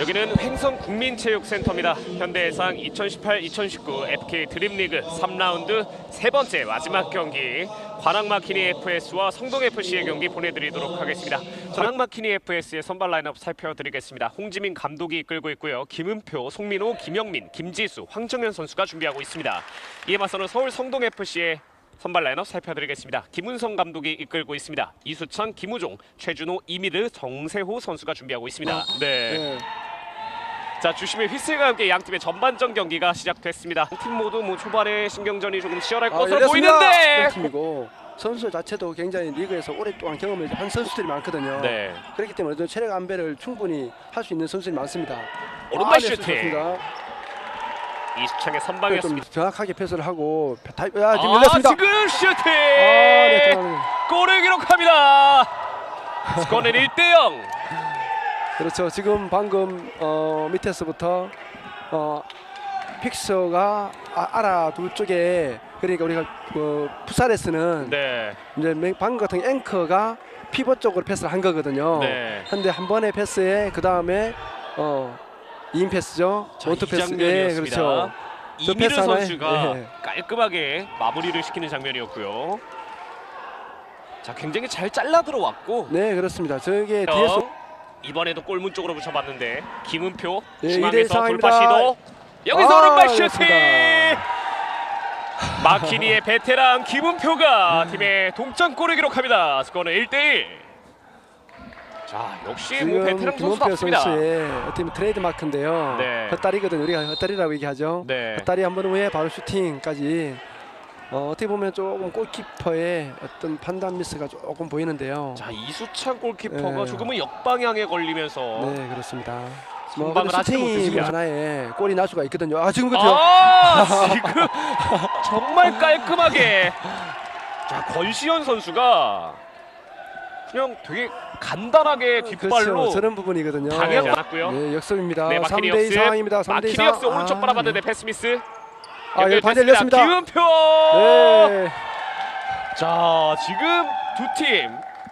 여기는 횡성 국민체육센터입니다. 현대해상 2018-2019 FK 드림리그 3라운드 세 번째 마지막 경기 관악마키니 FS와 성동 FC의 경기 보내드리도록 하겠습니다. 관악마키니 FS의 선발 라인업 살펴드리겠습니다. 홍지민 감독이 이끌고 있고요. 김은표, 송민호, 김영민, 김지수, 황정현 선수가 준비하고 있습니다. 이에 맞서는 서울 성동 FC의 선발 라인업 살펴드리겠습니다. 김은성 감독이 이끌고 있습니다. 이수찬, 김우종, 최준호, 이미르, 정세호 선수가 준비하고 있습니다. 네. 네. 자 주심의 휘슬과 함께 양 팀의 전반전 경기가 시작됐습니다. 팀 모두 뭐 초반에 신경전이 조금 치열할 아, 것으로 열렸습니다. 보이는데. 팀이고 선수 자체도 굉장히 리그에서 오랫동안 경험을 한 선수들이 많거든요. 네. 그렇기 때문에 좀 체력 안배를 충분히 할 수 있는 선수들이 많습니다. 오른발 아, 네, 슈팅. 이수창의 좀 선방이었습니다. 정확하게 패스를 하고 다, 야, 지금 아, 열렸습니다. 지금 슈팅! 아, 네, 들어가네요. 골을 기록합니다. 스코어는 1대 0. 그렇죠. 지금 방금 어, 밑에서부터 어, 픽서가 아, 알아둘 쪽에 그러니까 우리가 그 풋살에서는 네. 이제 매- 방금 같은 앵커가 피벗 쪽으로 패스를 한 거거든요. 네. 근데 한 번의 패스에 그 다음에 어, 2인 패스죠. 자, 원투 이 패스. 장면이었습니다. 그렇죠. 하나에, 선수가 예. 깔끔하게 마무리를 시키는 장면이었고요. 자, 굉장히 잘 잘라 들어왔고 네, 그렇습니다. 저게 어, 뒤에서 이번에도 골문 쪽으로 붙여봤는데 김은표 예, 중앙에서. 돌파 시도 여기서 아, 오른발 슈팅. 마키니의 베테랑 김은표가 팀의 동점골을 기록합니다 스코어는 1대1 자 역시 뭐 베테랑 선수의 어떻게 보면 트레이드 마크인데요. 네. 헛다리거든. 우리가 헛다리라고 얘기하죠. 네. 헛다리 한 번 후에 바로 슈팅까지 어, 어떻게 보면 조금 골키퍼의 어떤 판단 미스가 조금 보이는데요. 자 이수찬 골키퍼가 네. 조금은 역방향에 걸리면서 네, 그렇습니다. 선방을 근데 하지 못했습니다. 하나에 골이 날 수가 있거든요. 아 지금 그렇죠. 아 지금 정말 깔끔하게 자 권시현 선수가 그냥 되게 간단하게 뒷발로 그렇죠. 저런 부분이거든요. 당하지 않았고요. 네, 역습입니다. 네 3대 2 마키니역스 상황입니다. 3대 2 마키니역스 오른쪽 바라봤는데 패스미스 아, 여기 반대 열렸습니다. 김은표 네. 자 지금 두 팀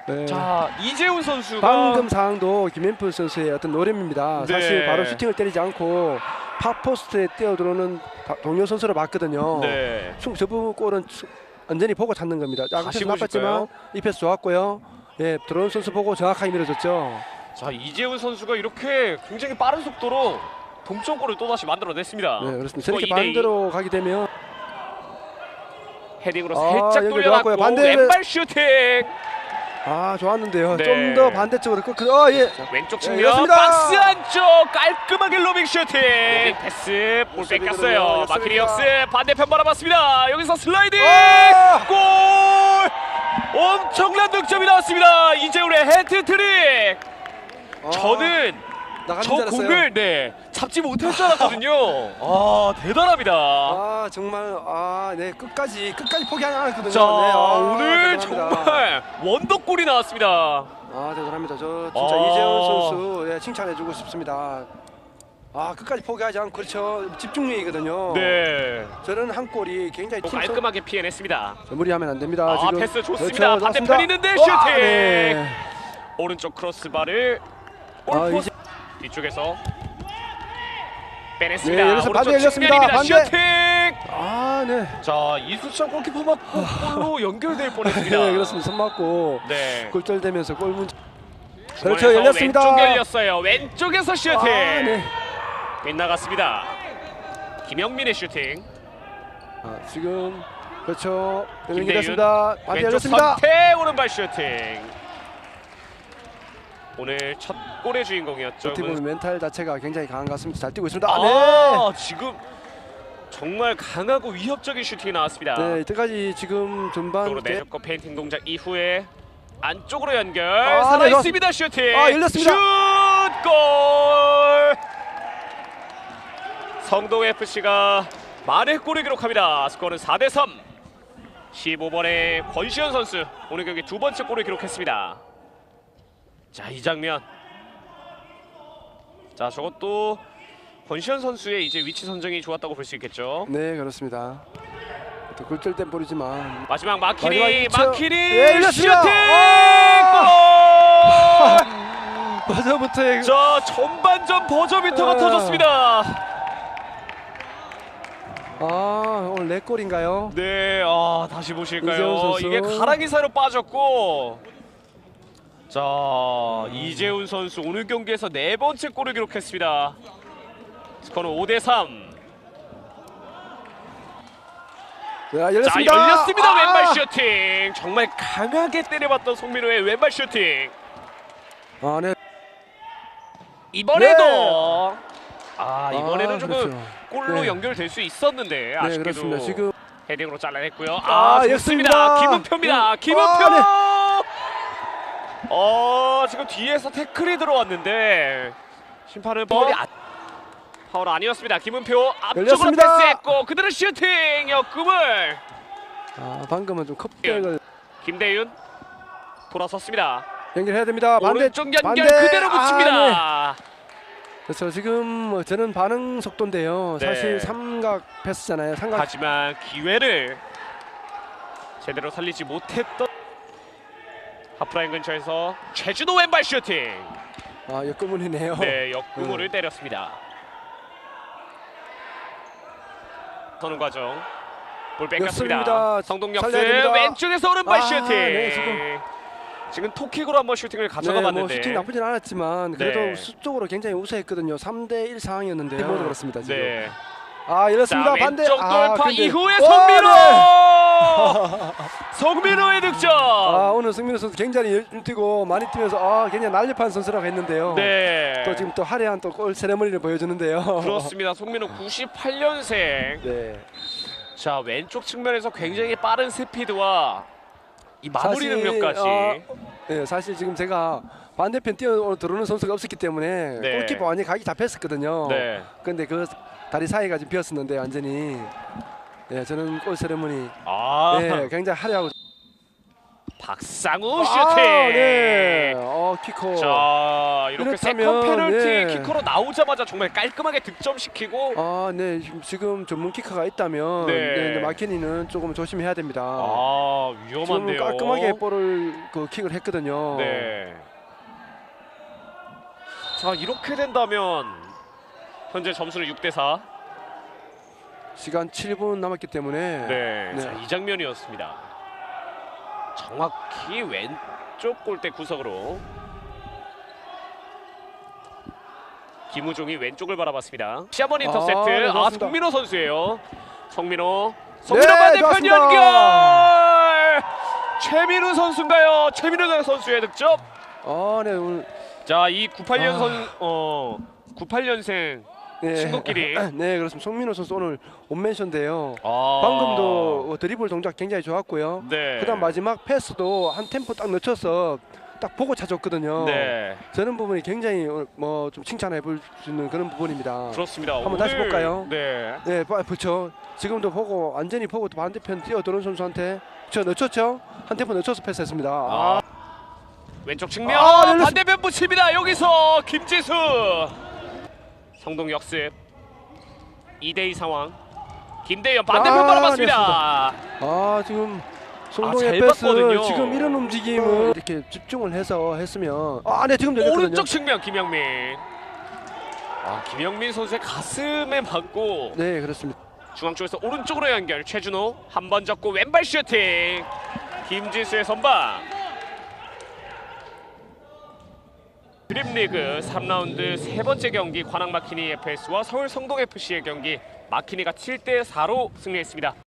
네. 자 이재훈 선수가 방금 상황도 김현표 선수의 어떤 노림입니다. 네. 사실 바로 슈팅을 때리지 않고 팝포스트에 뛰어들어오는 다- 동료 선수를 봤거든요. 네. 충 저부 골은 추- 완전히 보고 찾는 겁니다. 패스 나빴지만? 이 패스 좋았고요. 예, 들어온 선수 보고 정확하게 밀어줬죠. 자 이재훈 선수가 이렇게 굉장히 빠른 속도로 동점골을 또다시 만들어냈습니다. 네, 그렇습니다. 스코어 저렇게 2대 2. 반대로 가게 되면 헤딩으로 아, 살짝 돌려놨고. 반대를- 왼발 슈팅 아 좋았는데요. 네. 좀더 반대쪽으로 끄. 어 예. 왼쪽 네, 측면 그렇습니다. 박스 안쪽 깔끔하게 로빙 슈팅 패스 볼. 뺏겼어요. 마키리역스 반대편 바라봤습니다 여기서 슬라이딩 아! 골 엄청난 득점이 나왔습니다 이재훈의 헤트트릭 아, 저는 나가는 저 줄 알았어요. 공을 네 잡지 못할 줄 알았거든요 아 대단합니다 아 정말 아네 끝까지 끝까지 포기 안 하거든요. 자 네, 아, 오늘 대단합니다. 정말 원더골이 나왔습니다 아 대단합니다. 저 진짜 아. 이재훈 선수 네, 칭찬해주고 싶습니다. 아 끝까지 포기하지 않고 그렇죠 집중력이거든요. 네 저런 한 골이 굉장히 또팀 깔끔하게 피해냈습니다 성- 무리하면 안 됩니다. 아, 지금 패스 좋습니다. 그렇죠, 반대편. 있는데 와, 슈팅! 네. 오른쪽 크로스바를 아, 이제- 뒤쪽에서 빼냈습니다. 네, 여기서 오른쪽 반대 열렸습니다. 측면입니다. 반대. 슈팅! 아 네. 자 이수찬 골키퍼 맞고 골로 연결될 뻔했습니다. 네 그렇습니다. 손 맞고 네. 골절되면서 골문. 중앙에서 그렇죠 열렸습니다. 왼쪽 열렸어요. 왼쪽에서 슈팅. 아, 네. 빗나갔습니다. 김영민의 슈팅. 아, 지금 그렇죠. 김대윤. 반대 왼쪽 열렸습니다. 선태 오른발 슈팅. 오늘 첫 골의 주인공이었죠. 보면 멘탈 자체가 굉장히 강한 것 같습니다. 잘 뛰고 있습니다. 아, 아, 네. 지금 정말 강하고 위협적인 슈팅이 나왔습니다. 네, 이때까지 지금 전반 내줬고 페인팅 동작 이후에 안쪽으로 연결 아, 살아 네, 있습니다 슈팅. 아, 열렸습니다. 슛 골. 성동 FC가 만회 골을 기록합니다. 스코어는 4대 3. 15번의 권시현 선수 오늘 경기 두 번째 골을 기록했습니다. 자, 이 장면. 자, 저것도 권시현 선수의 이제 위치 선정이 좋았다고 볼 수 있겠죠. 네, 그렇습니다. 또 골절된 볼이지만 마지막 마키니 마지막. 마키니 예. 슈팅 아! 골! 버저부터의 자 전반전 버저비터가 아. 터졌습니다. 아 오늘 네 골인가요? 네, 아 다시 보실까요? 이게 가랑이 사이로 빠졌고, 자 이재훈 선수 오늘 경기에서 네 번째 골을 기록했습니다. 스코어는 5대 3. 자, 자 열렸습니다. 열렸습니다. 아! 왼발 슈팅. 정말 강하게 때려봤던 송민호의 왼발 슈팅. 아, 네. 이번에도 아 이번에는 아, 조금 그렇죠. 골로 네. 연결될 수 있었는데 네, 아쉽게도 그렇습니다. 지금 헤딩으로 잘라냈고요. 아, 아, 좋습니다. 김은표입니다. 음, 김은표. 아, 어, 지금 뒤에서 태클이 들어왔는데 심판은 파울이 아, 파울 아니었습니다. 김은표 앞쪽으로 열렸습니다. 패스했고 그대로 슈팅 역금을 아, 방금은 좀 컵백을 김대윤 돌아섰습니다. 연결해야 됩니다. 반대 오른쪽 연결 반대. 그대로 아, 네. 붙입니다. 그래서 지금 뭐 저는 반응 속도인데요. 네. 사실 삼각 패스잖아요. 삼각 하지만 기회를 제대로 살리지 못했던 하프라인 근처에서 최준호 왼발 슈팅. 아, 역금문이네요. 네, 역구물을 때렸습니다. 서는 과정. 볼 뺏겼습니다. 역습입니다. 성동 살려야 역습 됩니다. 왼쪽에서 오른발 아, 슈팅. 네, 지금. 지금 토킥으로 한번 슈팅을 가져가 네, 뭐 봤는데. 슈팅 나쁘진 않았지만 그래도 네. 수적으로 굉장히 우세했거든요. 3대 1 상황이었는데요. 모두 그렇습니다, 지금. 네. 아, 자, 이렇습니다. 반대. 왼쪽 아, 돌파 근데- 이후에 와, 성민 호. 네. 성민호의 득점. 아, 오늘 승민호 선수 굉장히 열 뛰고 많이 뛰면서 아, 굉장히 날렵한 선수라고 했는데요. 네. 또 지금 또 화려한 또 골 세레머니를 보여주는데요. 그렇습니다. 송민호 98년생. 네. 자 왼쪽 측면에서 굉장히 빠른 스피드와 이 마무리 사실, 능력까지. 어, 네, 사실 지금 제가 반대편 뛰어 들어오는 선수가 없었기 때문에 네. 골키퍼 완전히 각이 잡혔었거든요. 네. 근데 그 다리 사이가 지금 비었었는데 완전히 네, 저는 골 세레머니 아 네, 굉장히 화려하고 박상우 아, 슈팅. 네. 어, 키커. 자 이렇게 세컨 페널티 네. 키커로 나오자마자 정말 깔끔하게 득점시키고 아, 네. 지금- 지금 전문 키커가 있다면 네. 네. 이제 마케니는 조금 조심해야 됩니다. 아 지금 위험한데요. 깔끔하게 볼을 그 킥을 했거든요. 네. 자 이렇게 된다면 현재 점수는 6 대 4. 시간 7분 남았기 때문에 네. 네. 자, 이 장면이었습니다. 정확히 왼쪽 골대 구석으로 김우종이 왼쪽을 바라봤습니다. 인터셉트. 아, 네, 아, 좋았습니다. 성민호 선수예요. 성민호. 성민호 네, 반대편 좋았습니다. 연결. 최민우 선수인가요? 최민우 선수의 득점. 아, 네. 오늘 자, 이 98년 아. 선 어, 98년생 네. 친구끼리. 네, 그렇습니다. 송민호 선수 오늘 온맨션인데요. 아. 방금도 어, 드리블 동작 굉장히 좋았고요. 네. 그다음 마지막 패스도 한 템포 딱 늦춰서 딱 보고 차줬거든요. 네. 저는 부분이 굉장히 뭐 좀 칭찬해 볼 수 있는 그런 부분입니다. 그렇습니다. 한번 다시 오늘- 볼까요? 네. 네, 빠- 그렇죠. 지금도 보고 완전히 보고 또 반대편 뛰어드는 선수한테 저 늦췄죠? 한 템포 늦춰서 패스했습니다. 아, 아. 왼쪽 측면 아. 반대편 붙입니다. 여기서 김지수 성동 역습 2대2 상황 김대현 반대편 아, 바라봤습니다. 아, 지금 아, 송동의 잘 패스 봤거든요. 지금 이런 움직임을 이렇게 집중을 해서 했으면 아, 네 지금 열렸거든요. 오른쪽 측면 김영민. 아 김영민 선수의 가슴에 맞고 네, 그렇습니다. 중앙 쪽에서 오른쪽으로 연결 최준호 한 번 잡고 왼발 슈팅 김지수의 선방. 드림리그 3라운드 세 번째 경기 관악 마키니 FS와 서울 성동 FC의 경기 마키니가 7대 4로 승리했습니다.